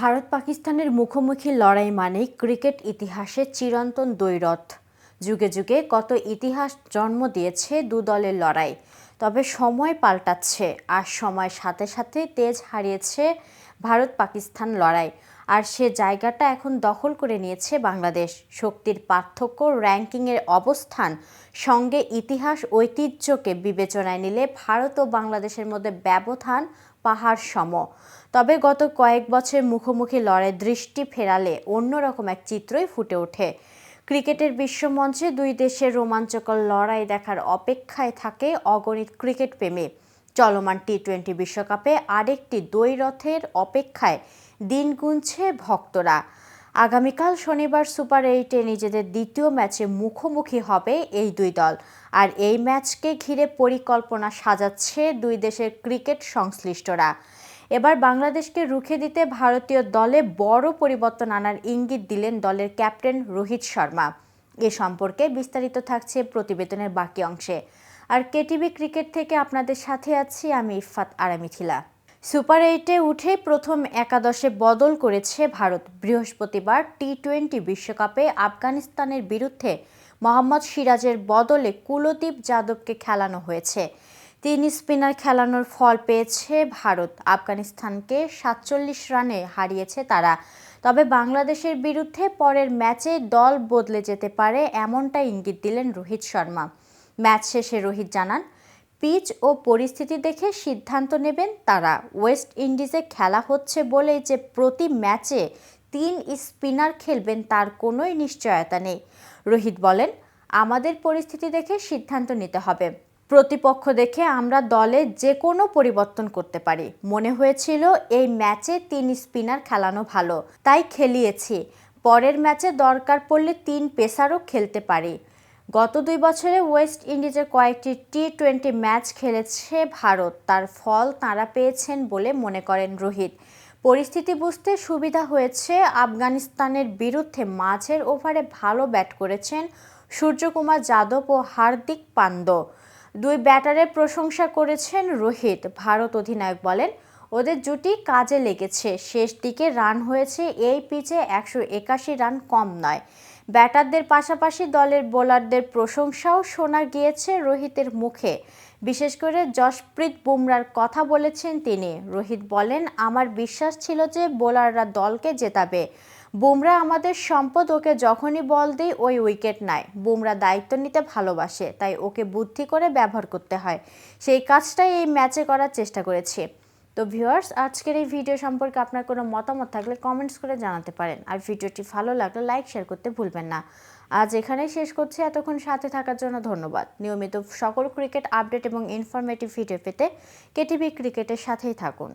ভারত পাকিস্তানের মুখোমুখি লড়াই মানেই ক্রিকেট ইতিহাসে চিরন্তন দ্বৈরথ। যুগে যুগে কত ইতিহাস জন্ম দিয়েছে দু দলের লড়াই, তবে সময় পাল্টাচ্ছে, আর সময়ের সাথে সাথে তেজ হারিয়েছে ভারত পাকিস্তান লড়াই। আর সে জায়গাটা এখন দখল করে নিয়েছে বাংলাদেশ। শক্তির পার্থক্য, র্যাঙ্কিংয়ের অবস্থান, সঙ্গে ইতিহাস, ঐতিহ্যকে বিবেচনায় নিলে ভারত ও বাংলাদেশের মধ্যে ব্যবধান পাহাড় সম। তবে গত কয়েক বছর মুখোমুখি লড়াই দৃষ্টি ফেরালে অন্যরকম এক চিত্রই ফুটে ওঠে। ক্রিকেটের বিশ্বমঞ্চে দুই দেশের রোমাঞ্চকর লড়াই দেখার অপেক্ষায় থাকে অগণিত ক্রিকেট প্রেমী চলমান টি টোয়েন্টি বিশ্বকাপে আরেকটি দ্বৈরথের অপেক্ষায় দিন গুনছে ভক্তরা। আগামীকাল শনিবার সুপার এইটে নিজেদের দ্বিতীয় ম্যাচে মুখোমুখি হবে এই দুই দল। আর এই ম্যাচকে ঘিরে পরিকল্পনা সাজাচ্ছে দুই দেশের ক্রিকেট সংশ্লিষ্টরা। এবার বাংলাদেশকে রুখে দিতে ভারতীয় দলে বড় পরিবর্তন আনার ইঙ্গিত দিলেন দলের ক্যাপ্টেন রোহিত শর্মা। এ সম্পর্কে বিস্তারিত থাকছে প্রতিবেদনের বাকি অংশে। আর কেটিভি ক্রিকেট থেকে আপনাদের সাথে আছি আমি ইফাত আরামিথিলা সুপার এইটে উঠে প্রথম একাদশে বদল করেছে ভারত। বৃহস্পতিবার টি টোয়েন্টি বিশ্বকাপে আফগানিস্তানের বিরুদ্ধে মোহাম্মদ সিরাজের বদলে কুলদীপ যাদবকে খেলানো হয়েছে। তিন স্পিনার খেলানোর ফল পেয়েছে ভারত। আফগানিস্তানকে সাতচল্লিশ রানে হারিয়েছে তারা। তবে বাংলাদেশের বিরুদ্ধে পরের ম্যাচে দল বদলে যেতে পারে এমনটা ইঙ্গিত দিলেন রোহিত শর্মা। ম্যাচ শেষে রোহিত জানান, পিচ ও পরিস্থিতি দেখে সিদ্ধান্ত নেবেন তারা। ওয়েস্ট ইন্ডিজে খেলা হচ্ছে বলে যে প্রতি ম্যাচে তিন স্পিনার খেলবেন তার কোনোই নিশ্চয়তা নেই। রোহিত বলেন, আমাদের পরিস্থিতি দেখে সিদ্ধান্ত নিতে হবে। প্রতিপক্ষ দেখে আমরা দলে যে কোনো পরিবর্তন করতে পারি। মনে হয়েছিল এই ম্যাচে তিন স্পিনার খেলানো ভালো, তাই খেলিয়েছি। পরের ম্যাচে দরকার পড়লে তিন পেসারও খেলতে পারি। গত দুই বছরে ওয়েস্ট ইন্ডিজের কয়েকটি টি টোয়েন্টি ম্যাচ খেলেছে ভারত। তার ফল তাঁরা পেয়েছেন বলে মনে করেন রোহিত। পরিস্থিতি বুঝতে সুবিধা হয়েছে আফগানিস্তানের বিরুদ্ধে মাঝের ওভারে ভালো ব্যাট করেছেন সূর্যকুমার যাদব ও হার্দিক পান্ড। দুই ব্যাটারের প্রশংসা করেছেন রোহিত। ভারত অধিনায়ক বলেন, ওদের জুটি কাজে লেগেছে। শেষ দিকে রান হয়েছে, এই পিচে একশো একাশি রান কম নয়। ব্যাটারদের পাশাপাশি দলের বোলারদের প্রশংসাও শোনা গিয়েছে রোহিতের মুখে। বিশেষ করে যশপ্রীত বুমরার কথা বলেছেন তিনি। রোহিত বলেন, আমার বিশ্বাস ছিল যে বোলাররা দলকে জেতাবে। বুমরা আমাদের সম্পদ, ওকে যখনই বল দিই ওই উইকেট নেয়। বুমরা দায়িত্ব নিতে ভালোবাসে, তাই ওকে বুদ্ধি করে ব্যবহার করতে হয়। সেই কাজটাই এই ম্যাচে করার চেষ্টা করেছি। তো ভিউয়ার্স আজকের এই ভিডিও সম্পর্কে আপনার কোনো মতামত থাকলে কমেন্টস করে জানাতে পারেন। আর ভিডিওটি ভালো লাগলে লাইক শেয়ার করতে ভুলবেন না। আজ এখানেই শেষ করছি। এতক্ষণ সাথে থাকার জন্য ধন্যবাদ। নিয়মিত সকল ক্রিকেট আপডেট এবং ইনফরমেটিভ ভিডিও পেতে কেটিভি ক্রিকেটের সাথেই থাকুন।